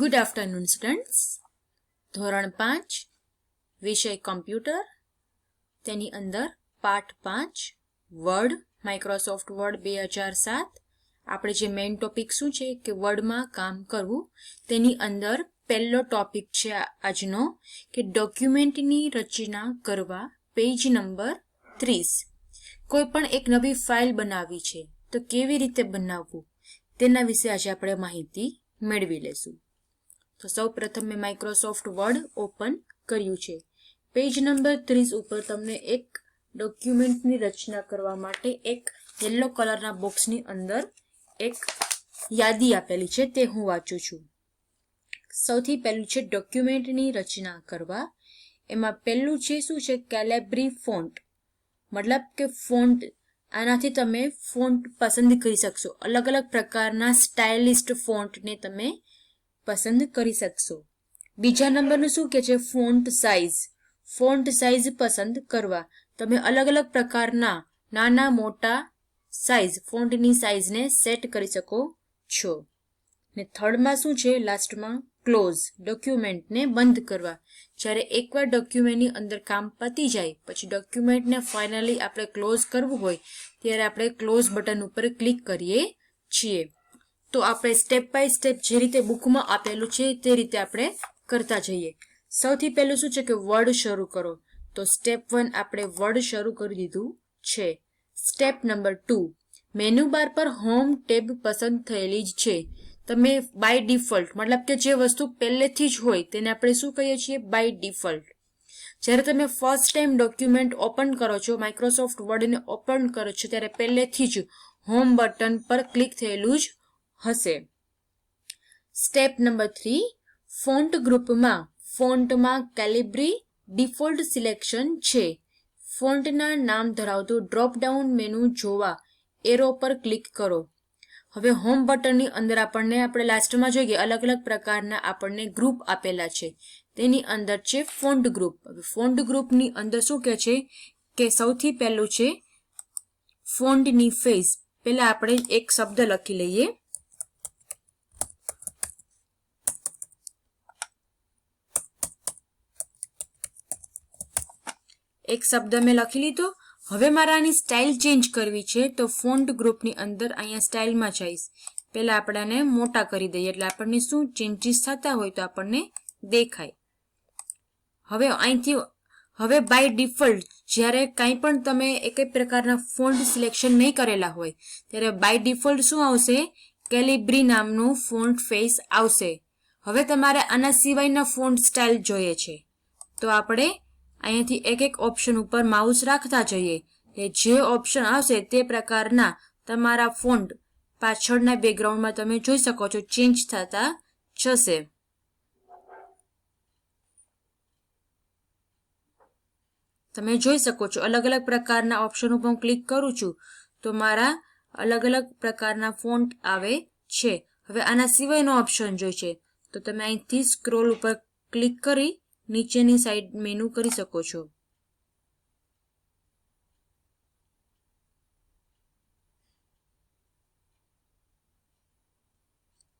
Good afternoon students ધોરણ પાંચ, વિષય કમ્પ્યુટર. તેની અંદર પાઠ પાંચ વર્ડ માઇક્રોસોફ્ટ વર્ડ બે હજાર સાત. આપણે જે મેઇન ટોપિક શું છે કે વર્ડમાં કામ કરવું, તેની અંદર પહેલો ટોપિક છે આજનો, કે ડોક્યુમેન્ટની રચના કરવા પેજ નંબર ત્રીસ. કોઈ પણ એક નવી ફાઇલ બનાવવી છે, તો કેવી રીતે બનાવવું, તેના વિશે આજે આપણે માહિતી મેળવી લેશું. તો સૌ પ્રથમ મેં માઇક્રોસોફ્ટ વર્ડ ઓપન કર્યું છે. પેજ નંબર ત્રીસ ઉપર તમને એક ડોક્યુમેન્ટની રચના કરવા માટે એક યલો કલરના બોક્સની અંદર એક યાદી આપેલી છે, તે હું વાંચું છું. સૌથી પહેલું છે ડોક્યુમેન્ટની રચના કરવા. એમાં પહેલું છે શું છે? કેલેબ્રી ફોન્ટ મતલબ કે ફોન્ટ આનાથી તમે ફોન્ટ પસંદ કરી શકશો. અલગ અલગ પ્રકારના સ્ટાઇલિસ્ટ ફોન્ટને તમે પસંદ કરી શકશો. બીજા નંબરનું શું કે છે? Font size. ફોન્ટ સાઇઝ પસંદ કરવા. તમે અલગ અલગ પ્રકારના નાના મોટા સાઇઝ, ફોન્ટની સાઇઝને સેટ કરી શકો છો. ને થર્ડમાં શું છે? લાસ્ટમાં ક્લોઝ, ડોક્યુમેન્ટને બંધ કરવા. જ્યારે એકવાર ડોક્યુમેન્ટની અંદર કામ પતી જાય, પછી ડોક્યુમેન્ટને ફાઇનલી આપણે ક્લોઝ કરવું હોય, ત્યારે આપણે ક્લોઝ બટન ઉપર ક્લિક કરીએ છીએ. તો આપણે સ્ટેપ બાય સ્ટેપ જે રીતે બુકમાં આપેલું છે તે રીતે આપણે કરતા જઈએ. સૌથી પહેલું શું છે કે વર્ડ શરૂ કરો. તો સ્ટેપ વન આપણે વર્ડ શરૂ કરી દીધું છે. Step number two menu bar પર હોમ ટેબ પસંદ થયેલી જ છે. તમે બાય ડિફોલ્ટ મતલબ કે જે વસ્તુ પહેલેથી જ હોય તેને આપણે શું કહીએ છીએ? બાય ડિફોલ્ટ જ્યારે તમે ફર્સ્ટ ટાઈમ ડોક્યુમેન્ટ ઓપન કરો છો માઇક્રોસોફ્ટ વર્ડને ઓપન કરો છો, ત્યારે પહેલેથી જ હોમ બટન પર ક્લિક થયેલું જ હશે. સ્ટેપ નંબર થ્રી ફોન્ટ ગ્રુપમાં ફોન્ટમાં કેલિબ્રી ડિફોલ્ટ સિલેક્શન છે. ફોન્ટના નામ ધરાવતું ડ્રોપડાઉન મેનુ જોવા એરો પર ક્લિક કરો. હવે હોમ બટનની અંદર આપણને, આપણે લાસ્ટમાં જોઈએ અલગ અલગ પ્રકારના આપણને ગ્રુપ આપેલા છે. તેની અંદર છે ફોન્ટ ગ્રુપ હવે ફોન્ટ ગ્રુપની અંદર શું કહે છે? કે સૌથી પહેલું છે ફોન્ટની ફેસ પહેલાં આપણે એક શબ્દ લખી લઈએ. એક શબ્દ મેં લખી લીધો. હવે મારે આની સ્ટાઇલ ચેન્જ કરવી છે તો ફોન્ટ ગ્રુપની અંદર અહીંયા સ્ટાઇલમાં જઈશ. પહેલાં આપણાને મોટા કરી દઈએ એટલે આપણને શું ચેન્જીસ થતા હોય તો આપણને દેખાય. હવે અહીંથી, હવે બાય ડિફોલ્ટ જ્યારે કાંઈ પણ તમે એક પ્રકારના ફોન્ટ સિલેક્શન નહીં કરેલા હોય, ત્યારે બાય ડિફોલ્ટ શું આવશે? કેલિબ્રી નામનું ફોન્ટ ફેસ આવશે. હવે તમારે આના સિવાયના ફોન્ટ સ્ટાઇલ જોઈએ છે. તો આપણે અહીંયાથી એક એક ઓપ્શન ઉપર માઉસ રાખતા જઈએ. એ જે ઓપ્શન આવશે તે પ્રકારના તમારા ફોન્ટ પાછળના બેકગ્રાઉન્ડમાં તમે જોઈ શકો છો ચેન્જ થતા જશે. તમે જોઈ શકો છો અલગ અલગ પ્રકારના ઓપ્શન ઉપર હું ક્લિક કરું છું તો મારા અલગ અલગ પ્રકારના ફોન્ટ આવે છે. હવે આના સિવાયનો ઓપ્શન જોઈ છે તો તમે અહીંથી સ્ક્રોલ ઉપર ક્લિક કરી નીચેની સાઈડ મેનુ કરી શકો છો.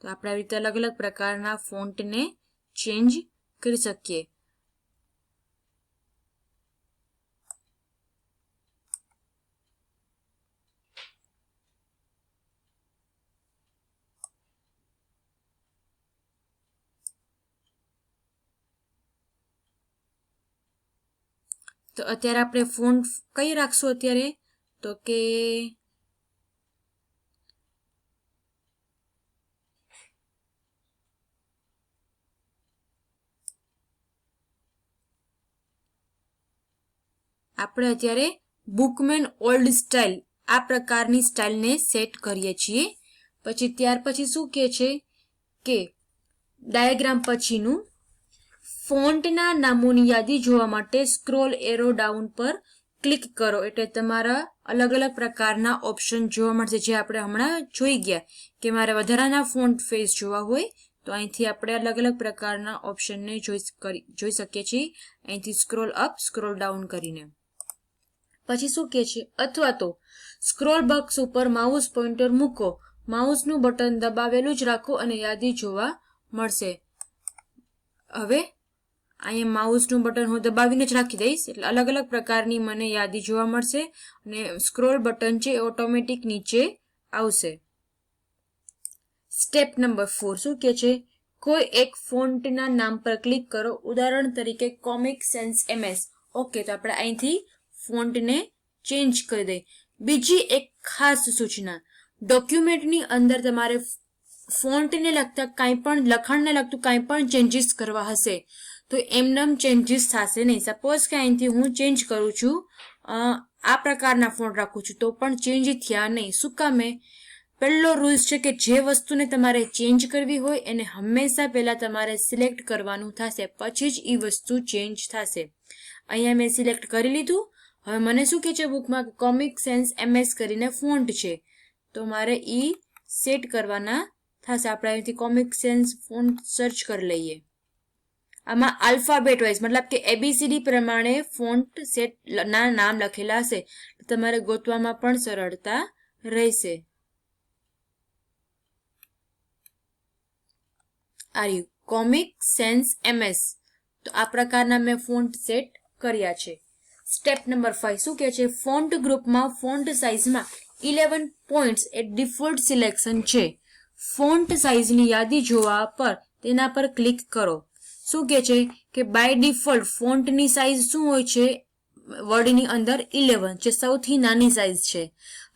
તો આપણે આવી રીતે અલગ અલગ પ્રકારના ફોન્ટને ચેન્જ કરી શકીએ. તો અત્યારે આપણે ફોન કઈ રાખશું અત્યારે? તો કે આપણે અત્યારે બુકમેન ઓલ્ડ સ્ટાઇલ, આ પ્રકારની સ્ટાઇલને સેટ કરીએ છીએ. પછી ત્યાર પછી શું કહે છે? કે ડાયાગ્રામ પછીનું ફોન્ટના નામોની યાદી જોવા માટે સ્ક્રોલ એરો ડાઉન પર ક્લિક કરો. એટલે તમારા અલગ અલગ પ્રકારના ઓપ્શન જોવા મળશે. જે આપણે હમણાં જોઈ ગયા કે મારે વધારાના ફોન્ટ ફેસ જોવા હોય, તો અહીંથી આપણે અલગ અલગ પ્રકારના ઓપ્શનને જોઈ કરી, જોઈ શકીએ છીએ. અહીંથી સ્ક્રોલ અપ, સ્ક્રોલ ડાઉન કરીને. પછી શું કહે છે? અથવા તો સ્ક્રોલ બોક્સ ઉપર માઉસ પોઇન્ટર મૂકો. માઉસનું બટન દબાવેલું જ રાખો અને યાદી જોવા મળશે. હવે અહીંયા માઉસનું બટન હું દબાવીને જ રાખી દઈશ. એટલે અલગ અલગ પ્રકારની મને યાદી જોવા મળશે અને સ્ક્રોલ બટન છે ઓટોમેટિક નીચે આવશે. સ્ટેપ નંબર ફોર શું કે છે? કોઈ એક ફોન્ટના નામ પર ક્લિક કરો. ઉદાહરણ તરીકે કોમિક સેન્સ એમએસ. ઓકે, તો આપણે અહીંથી ફોન્ટને ચેન્જ કરી દઈએ. બીજી એક ખાસ સૂચના. ડોક્યુમેન્ટની અંદર તમારે ફોન્ટને લગતા કાંઈ પણ લખાણને લગતું કાંઈ પણ ચેન્જીસ કરવા હશે. તો એમનેમ ચેન્જીસ થશે નહીં. સપોઝ કે અહીંથી હું ચેન્જ કરું છું આ પ્રકારના ફોન રાખું છું, તો પણ ચેન્જ થયા નહીં. શું કામે? પહેલો રૂલ્સ છે કે જે વસ્તુને તમારે ચેન્જ કરવી હોય, એને હંમેશા પહેલાં તમારે સિલેક્ટ કરવાનું થશે. પછી જ એ વસ્તુ ચેન્જ થશે. અહીંયા મેં સિલેક્ટ કરી લીધું. હવે મને શું કહે છે બુકમાં કોમિક સેન્સ એમએસ કરીને ફોન્ટ છે. તો મારે એ સેટ કરવાના થશે. આપણે અહીંથી કોમિક સેન્સ ફોન્ટ સર્ચ કરી લઈએ. આમાં આલ્ફાબેટ વાઇઝ મતલબ કે એબીસીડી પ્રમાણે ફોન્ટ સેટ ના નામ લખેલા હશે. તમારે ગોતવામાં પણ સરળતા રહેશે. Are you Comic Sans MS તો આ પ્રકારના મેં ફોન્ટ સેટ કર્યા છે. સ્ટેપ નંબર ફાઈવ શું કહે છે? ફોન્ટ ગ્રુપમાં ફોન્ટ સાઇઝમાં ઇલેવન પોઈન્ટ્સ એ ડિફોલ્ટ સિલેક્શન છે. ફોન્ટ સાઇઝની યાદી જોવા પર તેના પર ક્લિક કરો. શું કહે છે કે બાય ડિફોલ્ટ ફોન્ટની સાઇઝ શું હોય છે? વર્ડની અંદર ઇલેવન જે સૌથી નાની સાઇઝ છે.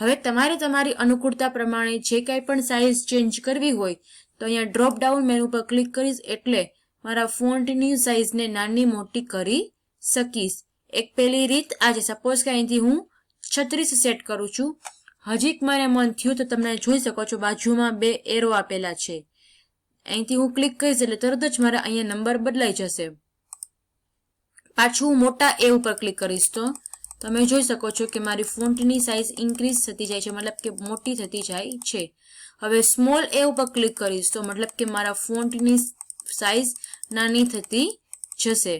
હવે તમારે તમારી અનુકૂળતા પ્રમાણે જે કાંઈ પણ સાઇઝ ચેન્જ કરવી હોય, તો અહીંયા ડ્રોપ ડાઉન મેનુ પર ક્લિક કરીશ એટલે મારા ફોન્ટની સાઇઝને નાની મોટી કરી શકીશ. એક પહેલી રીત આ છે સપોઝ કે અહીંથી હું છત્રીસ સેટ કરું છું. હજીક મને મન થયું તો તમે જોઈ શકો છો બાજુમાં બે એરો આપેલા છે. અહીંથી હું ક્લિક કરીશ એટલે તરત જ મારા અહીંયા નંબર બદલાઈ જશે. પાછું હું મોટા એ ઉપર ક્લિક કરીશ તો. તમે જોઈ શકો છો કે મારી ફોન્ટની સાઇઝ ઇન્ક્રીઝ થતી જાય છે, મતલબ કે મોટી થતી જાય છે. હવે સ્મોલ એ ઉપર ક્લિક કરીશ તો મતલબ કે મારા ફોન્ટની સાઇઝ નાની થતી જશે.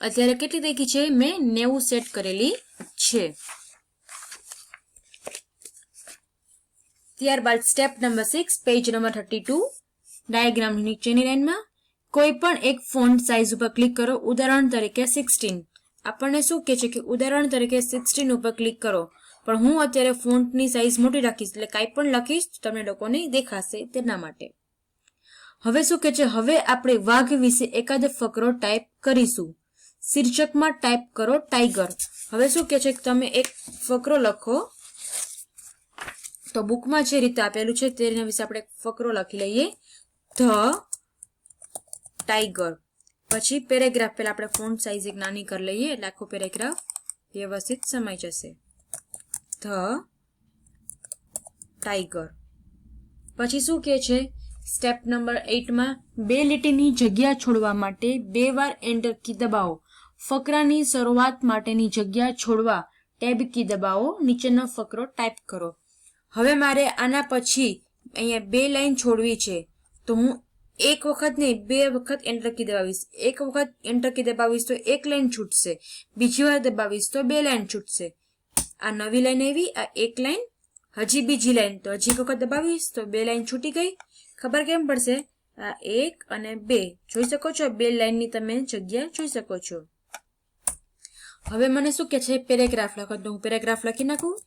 અત્યારે કેટલી દેખી છે? મેં નેવું સેટ કરેલી છે. ત્યારબાદ step number six page number thirty two diagram નીચેની લાઇનમાં કોઈ પણ એક ફોન્ટ સાઇઝ ઉપર ક્લિક કરો. ઉદાહરણ તરીકે સિક્સટીન આપણને શું કહે છે કે ઉદાહરણ તરીકે સિક્સટીન ઉપર ક્લિક કરો. પણ હું અત્યારે ફોન્ટની સાઇઝ મોટી રાખીશ, એટલે કાંઈ પણ લખીશ તમને લોકોને દેખાશે તેના માટે. હવે શું કે છે? હવે આપણે વાઘ વિશે એકાદ ફકરો ટાઈપ કરીશું. શીર્ષકમાં ટાઈપ કરો ટાઈગર હવે શું કે છે? કે તમે એક ફકરો લખો. તો બુકમાં જે રીતે આપેલું છે તેના વિશે આપણે ફકરો લખી લઈએ. The tiger. પછી પેરેગ્રાફ, પહેલાં આપણે ફોન્ટ સાઇઝ એક નાની કરી લઈએ એટલે આખો પેરેગ્રાફ વ્યવસ્થિત સમાઈ જશે. The tiger. પછી શું કે છે? સ્ટેપ નંબર એટમાં બે લીટીની જગ્યા છોડવા માટે બે વાર એન્ટર કી દબાવો. ફકરાની શરૂઆત માટેની જગ્યા છોડવા ટેબ કી દબાવો. નીચેનો ફકરો ટાઈપ કરો. હવે મારે આના પછી અહીંયા બે લાઈન છોડવી છે. તો હું એક વખત નહીં, બે વખત એન્ટર કી દબાવીશ. એક વખત એન્ટર કી દબાવીશ તો એક લાઈન છૂટશે. બીજી વાર દબાવીશ તો બે લાઈન છૂટશે. આ નવી લાઈન આવી, આ એક લાઈન હજી બીજી લાઈન તો હજી એક વખત દબાવીશ તો બે લાઈન છૂટી ગઈ. ખબર કેમ પડશે? આ એક અને બે. જોઈ શકો છો? બે લાઈનની તમે જગ્યા જોઈ શકો છો. હવે મને શું કે છે? પેરેગ્રાફ લખો. તો હું પેરેગ્રાફ લખી નાખું.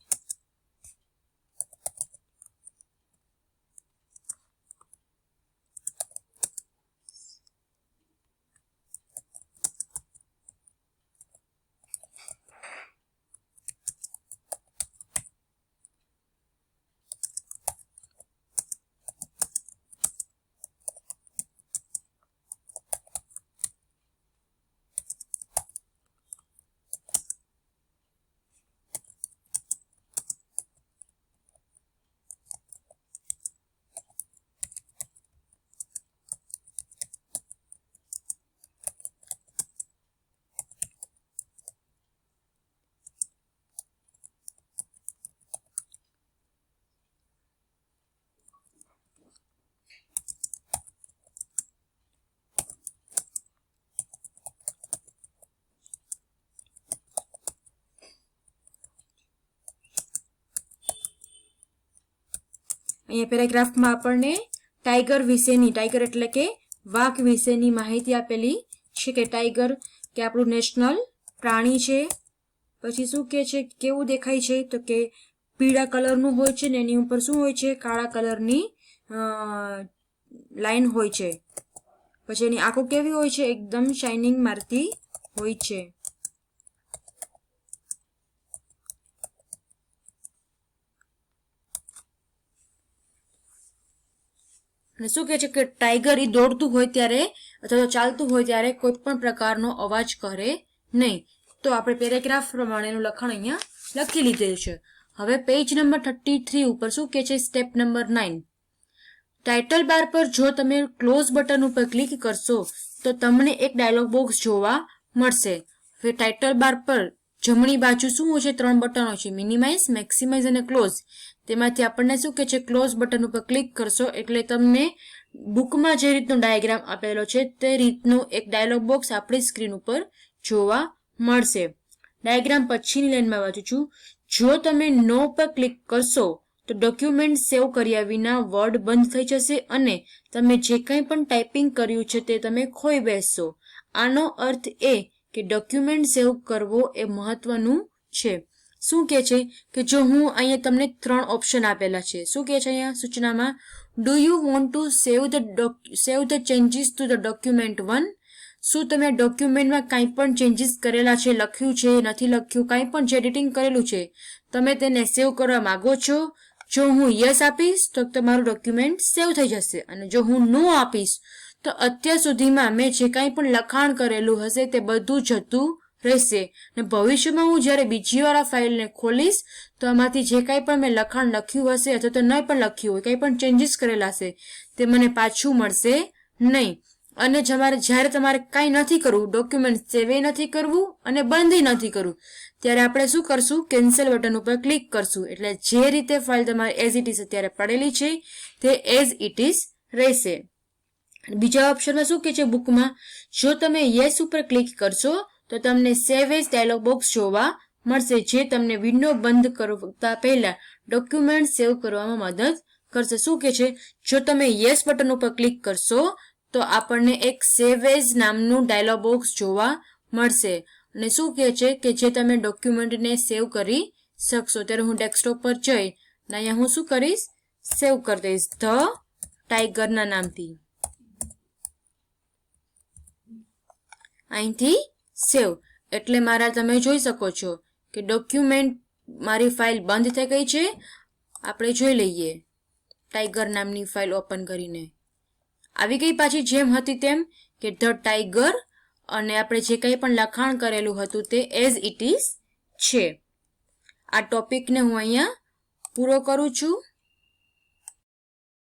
અહીંયા પેરેગ્રાફમાં આપણને ટાઈગર વિશેની ટાઈગર એટલે કે વાઘ વિશેની માહિતી આપેલી છે કે ટાઈગર કે આપણું નેશનલ પ્રાણી છે. પછી શું કે છે, કેવું દેખાય છે? તો કે પીળા કલરનું હોય છે ને એની ઉપર શું હોય છે? કાળા કલરની લાઈન હોય છે. પછી એની આંખો કેવી હોય છે? એકદમ શાઇનિંગ મારતી હોય છે. અને શું કહે છે કે ટાઈગર એ દોડતું હોય ત્યારે અથવા તો ચાલતું હોય ત્યારે કોઈ પણ પ્રકારનો અવાજ કરે નહીં. તો આપણે પેરેગ્રાફ પ્રમાણેનું લખાણ અહીંયા લખી લીધેલું છે. હવે પેજ નંબર થર્ટી થ્રી ઉપર શું કહે છે? Step number nine title bar પર જો તમે ક્લોઝ બટન ઉપર ક્લિક કરશો, તો તમને એક ડાયલોગ બોક્સ જોવા મળશે. હવે ટાઇટલ બાર પર જમણી બાજુ શું હોય છે? ત્રણ બટનો છે. મિનિમાઇઝ મેક્સિમાઇઝ અને ક્લોઝ તેમાંથી આપણને શું કે છે ક્લોઝ બટન ઉપર ક્લિક કરશો એટલે તમને બુકમાં જે રીતનો ડાયાગ્રામ આપેલો છે, તે રીતનું એક ડાયલોગ બોક્સ આપણી સ્ક્રીન ઉપર જોવા મળશે. ડાયાગ્રામ પછીની લાઈનમાં વાંચું છું. જો તમે નો પર ક્લિક કરશો, તો ડોક્યુમેન્ટ સેવ કર્યા વિના વર્ડ બંધ થઈ જશે અને તમે જે કંઈ પણ ટાઈપિંગ કર્યું છે તે તમે ખોઈ બેસશો. આનો અર્થ એ કે ડોક્યુમેન્ટ સેવ કરવો એ મહત્વનું છે. શું કહે છે કે જો હું અહીંયા તમને ત્રણ ઓપ્શન આપેલા છે? શું કહે છે અહીંયા સૂચનામાં? Do you want to save the save the changes to the document one શું તમે ડોક્યુમેન્ટમાં કાંઈ પણ ચેન્જીસ કરેલા છે, લખ્યું છે, નથી લખ્યું, કાંઈ પણ જે એડિટિંગ કરેલું છે, તમે તેને સેવ કરવા માગો છો? જો હું યસ આપીશ, તો તમારું ડોક્યુમેન્ટ સેવ થઈ જશે. અને જો હું નો આપીશ, તો અત્યાર સુધીમાં મેં જે કાંઈ પણ લખાણ કરેલું હશે તે બધું જતું રહેશે. ને ભવિષ્યમાં હું જ્યારે બીજી વાર આ ફાઇલને ખોલીશ, તો આમાંથી જે કાંઈ પણ મેં લખાણ લખ્યું હશે, અથવા તો નહીં પણ લખ્યું હોય, કંઈ પણ ચેન્જીસ કરેલા હશે, તે મને પાછું મળશે નહીં. અને તમારે જ્યારે તમારે કાંઈ નથી કરવું ડોક્યુમેન્ટ સેવે નથી કરવું અને બંધ નથી કરવું, ત્યારે આપણે શું કરશું? કેન્સલ બટન ઉપર ક્લિક કરશું. એટલે જે રીતે ફાઇલ તમારે એઝ ઇટ ઇઝ અત્યારે પડેલી છે, તે એઝ ઇટ ઇઝ રહેશે. બીજા ઓપ્શનમાં શું કે છે? બુકમાં જો તમે યસ ઉપર ક્લિક કરશો તો તમને સેવ એઝ ડાયલોગ બોક્સ જોવા મળશે, જે તમને વિન્ડો બંધ કરતા પહેલા ડોક્યુમેન્ટ સેવ કરવામાં મદદ કરશે. શું કે છે? જો તમે યસ બટન ઉપર ક્લિક કરશો, તો આપણને એક સેવ એઝ નામનું ડાયલોગ બોક્સ જોવા મળશે. અને શું કહે છે? કે જે તમે ડોક્યુમેન્ટને સેવ કરી શકશો. ત્યારે હું ડેસ્કટોપ પર જઈ અને અહીંયા હું શું કરીશ? સેવ કરી દઈશ. ધ ટાઈગરના નામથી. અહીંથી સેવ. એટલે મારા તમે જોઈ શકો છો કે ડોક્યુમેન્ટ મારી ફાઇલ બંધ થઈ ગઈ છે. આપણે જોઈ લઈએ. ટાઈગર નામની ફાઇલ ઓપન કરીને. આવી ગઈ પાછી જેમ હતી તેમ કે ધ ટાઈગર અને આપણે જે કંઈ પણ લખાણ કરેલું હતું તે એઝ ઇટ ઇઝ છે. આ ટોપિકને હું અહીંયા પૂરો કરું છું.